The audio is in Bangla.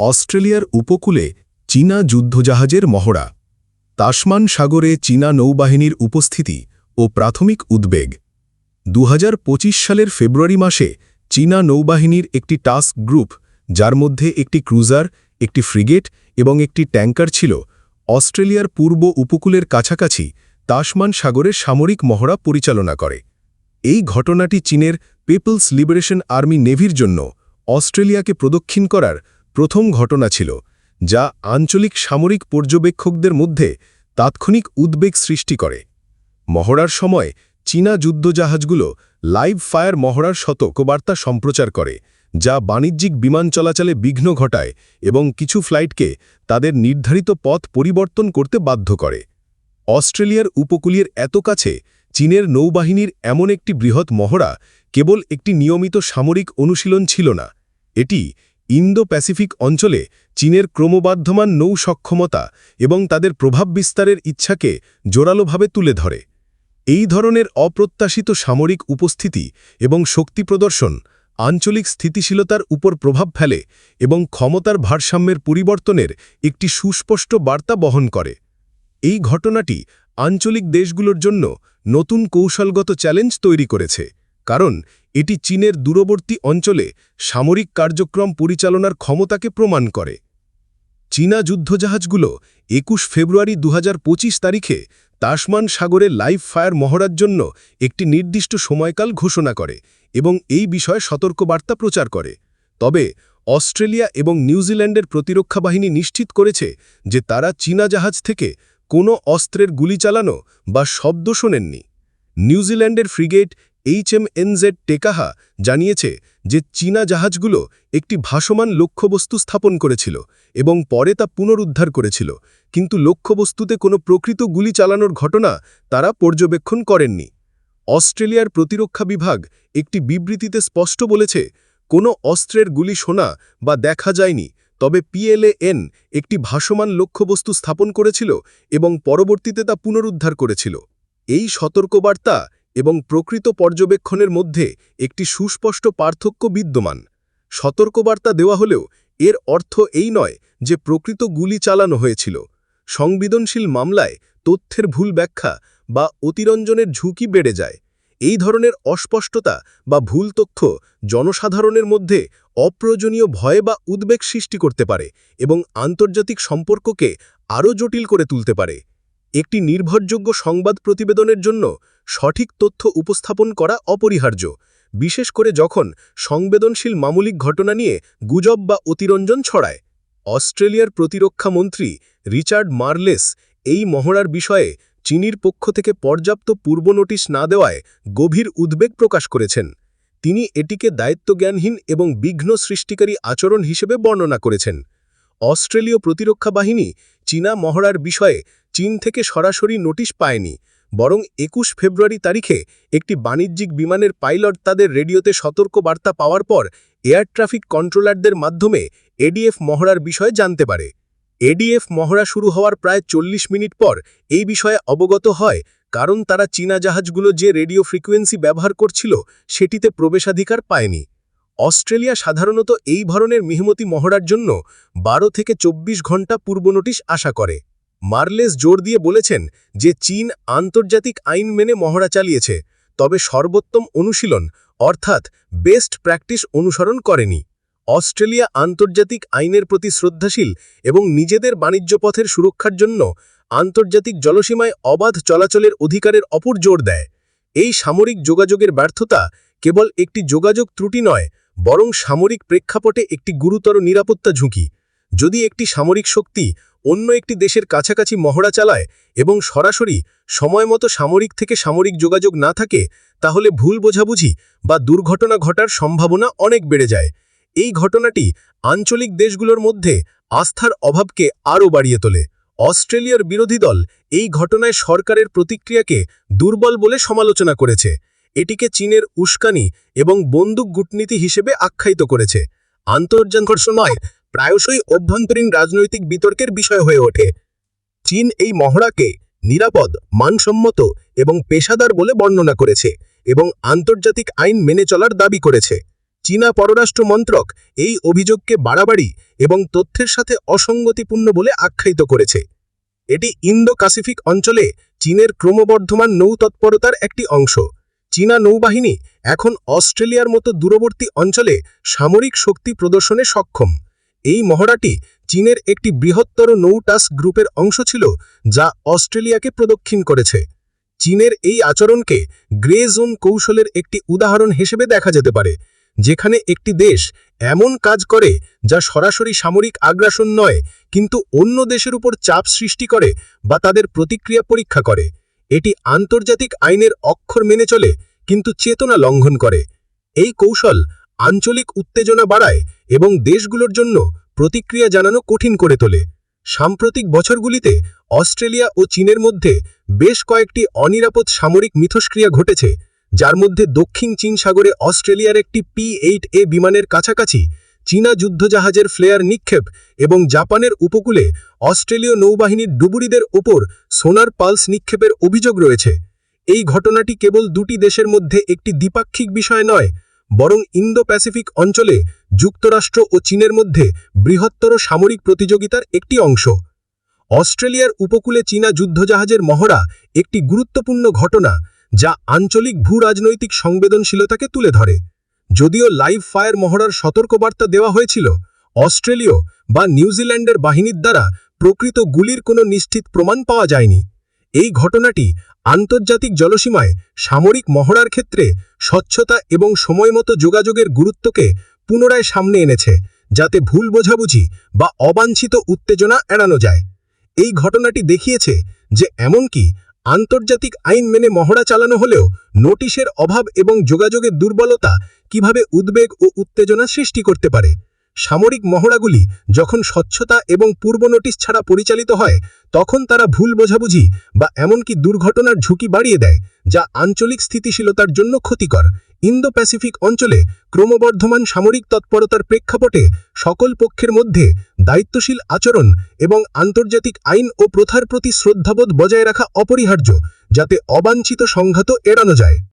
অস্ট্রেলিয়ার উপকূলে চীনা যুদ্ধজাহাজের মহড়া, তাসমান সাগরে চীনা নৌবাহিনীর উপস্থিতি ও প্রাথমিক উদ্বেগ। দু হাজার পঁচিশ সালের ফেব্রুয়ারি মাসে চীনা নৌবাহিনীর একটি টাস্ক গ্রুপ, যার মধ্যে একটি ক্রুজার, একটি ফ্রিগেট এবং একটি ট্যাঙ্কার ছিল, অস্ট্রেলিয়ার পূর্ব উপকূলের কাছাকাছি তাসমান সাগরের সামরিক মহড়া পরিচালনা করে। এই ঘটনাটি চীনের পিপলস লিবারেশন আর্মি নেভির জন্য অস্ট্রেলিয়াকে প্রদক্ষিণ করার প্রথম ঘটনা ছিল, যা আঞ্চলিক সামরিক পর্যবেক্ষকদের মধ্যে তাৎক্ষণিক উদ্বেগ সৃষ্টি করে। মহড়ার সময় চীনা যুদ্ধজাহাজগুলো লাইভ ফায়ার মহড়ার সতর্কবার্তা সম্প্রচার করে, যা বাণিজ্যিক বিমান চলাচলে বিঘ্ন ঘটায় এবং কিছু ফ্লাইটকে তাদের নির্ধারিত পথ পরিবর্তন করতে বাধ্য করে। অস্ট্রেলিয়ার উপকূলের এত কাছে চীনের নৌবাহিনীর এমন একটি বৃহৎ মহড়া কেবল একটি নিয়মিত সামরিক অনুশীলন ছিল না, এটি ইন্দো প্যাসিফিক অঞ্চলে চীনের ক্রমবর্ধমান নৌ সক্ষমতা এবং তাদের প্রভাব বিস্তারের ইচ্ছাকে জোরালোভাবে তুলে ধরে। এই ধরনের অপ্রত্যাশিত সামরিক উপস্থিতি এবং শক্তি প্রদর্শন আঞ্চলিক স্থিতিশীলতার উপর প্রভাব ফেলে এবং ক্ষমতার ভারসাম্যের পরিবর্তনের একটি সুস্পষ্ট বার্তা বহন করে। এই ঘটনাটি আঞ্চলিক দেশগুলোর জন্য নতুন কৌশলগত চ্যালেঞ্জ তৈরি করেছে, কারণ এটি চীনের দূরবর্তী অঞ্চলে সামরিক কার্যক্রম পরিচালনার ক্ষমতাকে প্রমাণ করে। চীনা যুদ্ধজাহাজগুলো একুশ ফেব্রুয়ারি দু হাজার পঁচিশ তারিখে তাসমান সাগরে লাইভ ফায়ার মহড়ার জন্য একটি নির্দিষ্ট সময়কাল ঘোষণা করে এবং এই বিষয়ে সতর্কবার্তা প্রচার করে। তবে অস্ট্রেলিয়া এবং নিউজিল্যান্ডের প্রতিরক্ষা বাহিনী নিশ্চিত করেছে যে তারা চীনা জাহাজ থেকে কোনো অস্ত্রের গুলি চালানো বা শব্দ শোনেননি। নিউজিল্যান্ডের ফ্রিগেট এইচএমএনজেড টেকাহা জানিয়েছে যে চীনা জাহাজগুলো একটি ভাসমান লক্ষ্যবস্তু স্থাপন করেছিল এবং পরে তা পুনরুদ্ধার করেছিল, কিন্তু লক্ষ্যবস্তুতে কোনো প্রকৃত গুলি চালানোর ঘটনা তারা পর্যবেক্ষণ করেননি। অস্ট্রেলিয়ার প্রতিরক্ষা বিভাগ একটি বিবৃতিতে স্পষ্ট বলেছে, কোনো অস্ত্রের গুলি শোনা বা দেখা যায়নি, তবে পিএলএএন একটি ভাসমান লক্ষ্যবস্তু স্থাপন করেছিল এবং পরবর্তীতে তা পুনরুদ্ধার করেছিল। এই সতর্কবার্তা এবং প্রকৃত পর্যবেক্ষণের মধ্যে একটি সুস্পষ্ট পার্থক্য বিদ্যমান। সতর্কবার্তা দেওয়া হলেও এর অর্থ এই নয় যে প্রকৃত গুলি চালানো হয়েছিল। সংবেদনশীল মামলায় তথ্যের ভুল ব্যাখ্যা বা অতিরঞ্জনের ঝুঁকি বেড়ে যায়। এই ধরনের অস্পষ্টতা বা ভুল তথ্য জনসাধারণের মধ্যে অপ্রয়োজনীয় ভয় বা উদ্বেগ সৃষ্টি করতে পারে এবং আন্তর্জাতিক সম্পর্ককে আরও জটিল করে তুলতে পারে। একটি নির্ভরযোগ্য সংবাদ প্রতিবেদনের জন্য সঠিক তথ্য উপস্থাপন করা অপরিহার্য, বিশেষ করে যখন সংবেদনশীল মামুলিক ঘটনা নিয়ে গুজব বা অতিরঞ্জন ছড়ায়। অস্ট্রেলিয়ার প্রতিরক্ষা মন্ত্রী রিচার্ড মার্লেস এই মহড়ার বিষয়ে চীনির পক্ষ থেকে পর্যাপ্ত পূর্ব নোটিশ না দেওয়ায় গভীর উদ্বেগ প্রকাশ করেছেন। তিনি এটিকে দায়িত্বজ্ঞানহীন এবং বিঘ্ন সৃষ্টিকারী আচরণ হিসেবে বর্ণনা করেছেন। অস্ট্রেলীয় প্রতিরক্ষা বাহিনী চীনা মহড়ার বিষয়ে চীন থেকে সরাসরি নোটিশ পায়নি, বরং একুশ ফেব্রুয়ারি তারিখে একটি বাণিজ্যিক বিমানের পাইলট তাদের রেডিওতে সতর্ক বার্তা পাওয়ার পর এয়ার ট্রাফিক কন্ট্রোলারদের মাধ্যমে এডিএফ মহড়ার বিষয়ে জানতে পারে। এডিএফ মহড়া শুরু হওয়ার প্রায় চল্লিশ মিনিট পর এই বিষয়ে অবগত হয়, কারণ তারা চীনা জাহাজগুলো যে রেডিও ফ্রিকোয়েন্সি ব্যবহার করছিল সেটিতে প্রবেশাধিকার পায়নি। অস্ট্রেলিয়া সাধারণত এই ধরনের মিহমতি মহড়ার জন্য ১২ থেকে ২৪ ঘণ্টা পূর্ব নোটিশ আশা করে। মার্লেস জোর দিয়ে বলেছেন যে চীন আন্তর্জাতিক আইন মেনে মহড়া চালিয়েছে, তবে সর্বোত্তম অনুশীলন, অর্থাৎ বেস্ট প্র্যাকটিস অনুসরণ করেনি। অস্ট্রেলিয়া আন্তর্জাতিক আইনের প্রতি শ্রদ্ধাশীল এবং নিজেদের বাণিজ্য পথের সুরক্ষার জন্য আন্তর্জাতিক জলসীমায় অবাধ চলাচলের অধিকারের অপর জোর দেয়। এই সামরিক যোগাযোগের ব্যর্থতা কেবল একটি যোগাযোগ ত্রুটি নয়, বরং সামরিক প্রেক্ষাপটে একটি গুরুতর নিরাপত্তা ঝুঁকি। যদি একটি সামরিক শক্তি অন্য একটি দেশের কাছাকাছি মহড়া চালায় এবং সরাসরি সময়মতো সামরিক থেকে সামরিক যোগাযোগ না থাকে, তাহলে ভুল বোঝাবুঝি বা দুর্ঘটনা ঘটার সম্ভাবনা অনেক বেড়ে যায়। এই ঘটনাটি আঞ্চলিক দেশগুলোর মধ্যে আস্থার অভাবকে আরও বাড়িয়ে তোলে। অস্ট্রেলিয়ার বিরোধী দল এই ঘটনায় সরকারের প্রতিক্রিয়াকে দুর্বল বলে সমালোচনা করেছে। এটিকে চীনের উস্কানি এবং বন্দুক গুটনীতি হিসেবে আখ্যায়িত করেছে। আন্তর্জাতিক নয় প্রায়শই অভ্যন্তরীণ রাজনৈতিক বিতর্কের বিষয় হয়ে ওঠে। চীন এই মহড়াকে নিরাপদ, মানসম্মত এবং পেশাদার বলে বর্ণনা করেছে এবং আন্তর্জাতিক আইন মেনে চলার দাবি করেছে। চীনা পররাষ্ট্র মন্ত্রক এই অভিযোগকে বাড়াবাড়ি এবং তথ্যের সাথে অসঙ্গতিপূর্ণ বলে আখ্যায়িত করেছে। এটি ইন্দো প্যাসিফিক অঞ্চলে চীনের ক্রমবর্ধমান নৌতৎপরতার একটি অংশ। চীনা নৌবাহিনী এখন অস্ট্রেলিয়ার মতো দূরবর্তী অঞ্চলে সামরিক শক্তি প্রদর্শনে সক্ষম। এই মহড়াটি চীনের একটি বৃহত্তর নৌ টাস্ক গ্রুপের অংশ ছিল, যা অস্ট্রেলিয়াকে প্রদক্ষিণ করেছে। চীনের এই আচরণকে গ্রে জোন কৌশলের একটি উদাহরণ হিসেবে দেখা যেতে পারে, যেখানে একটি দেশ এমন কাজ করে যা সরাসরি সামরিক আগ্রাসন নয়, কিন্তু অন্য দেশের উপর চাপ সৃষ্টি করে বা তাদের প্রতিক্রিয়া পরীক্ষা করে। এটি আন্তর্জাতিক আইনের অক্ষর মেনে চলে, কিন্তু চেতনা লঙ্ঘন করে। এই কৌশল আঞ্চলিক উত্তেজনা বাড়ায় এবং দেশগুলোর জন্য প্রতিক্রিয়া জানানো কঠিন করে তোলে। সাম্প্রতিক বছরগুলিতে অস্ট্রেলিয়া ও চীনের মধ্যে বেশ কয়েকটি অনিরাপদ সামরিক মিথস্ক্রিয়া ঘটেছে, যার মধ্যে দক্ষিণ চীন সাগরে অস্ট্রেলিয়ার একটি পি এইট এ বিমানের কাছাকাছি চীনা যুদ্ধজাহাজের ফ্লেয়ার নিক্ষেপ এবং জাপানের উপকূলে অস্ট্রেলীয় নৌবাহিনীর ডুবুরিদের ওপর সোনার পালস নিক্ষেপের অভিযোগ রয়েছে। এই ঘটনাটি কেবল দুটি দেশের মধ্যে একটি দ্বিপাক্ষিক বিষয় নয় বরং ইন্দো প্যাসিফিক অঞ্চলে যুক্তরাষ্ট্র ও চীনের মধ্যে বৃহত্তর সামরিক প্রতিযোগিতার একটি অংশ। অস্ট্রেলিয়ার উপকূলে চীনা যুদ্ধজাহাজের মহড়া একটি গুরুত্বপূর্ণ ঘটনা যা আঞ্চলিক ভূ রাজনৈতিক সংবেদনশীলতাকে তুলে ধরে। যদিও লাইভ ফায়ার মহড়ার সতর্কবার্তা দেওয়া হয়েছিল, অস্ট্রেলীয় বা নিউজিল্যান্ডের বাহিনীর দ্বারা প্রকৃত গুলির কোনো নিশ্চিত প্রমাণ পাওয়া যায়নি। এই ঘটনাটি আন্তর্জাতিক জলসীমায় সামরিক মহড়ার ক্ষেত্রে স্বচ্ছতা এবং সময়মতো যোগাযোগের গুরুত্বকে পুনরায় সামনে এনেছে, যাতে ভুল বোঝাবুঝি বা অবাঞ্ছিত উত্তেজনা এড়ানো যায়। এই ঘটনাটি দেখিয়েছে যে এমনকি আন্তর্জাতিক আইন মেনে মহড়া চালানো হলেও নোটিশের অভাব এবং যোগাযোগের দুর্বলতা কীভাবে উদ্বেগ ও উত্তেজনা সৃষ্টি করতে পারে। সামরিক মহড়াগুলি যখন স্বচ্ছতা এবং পূর্ব নোটিশ ছাড়া পরিচালিত হয়, তখন তারা ভুল বোঝাবুঝি বা এমনকি দুর্ঘটনার ঝুঁকি বাড়িয়ে দেয়, যা আঞ্চলিক স্থিতিশীলতার জন্য ক্ষতিকর। ইন্দো প্যাসিফিক অঞ্চলে ক্রমবর্ধমান সামরিক তৎপরতার প্রেক্ষাপটে সকল পক্ষের মধ্যে দায়িত্বশীল আচরণ এবং আন্তর্জাতিক আইন ও প্রথার প্রতি শ্রদ্ধাবোধ বজায় রাখা অপরিহার্য, যাতে অবাঞ্ছিত সংঘাত এড়ানো যায়।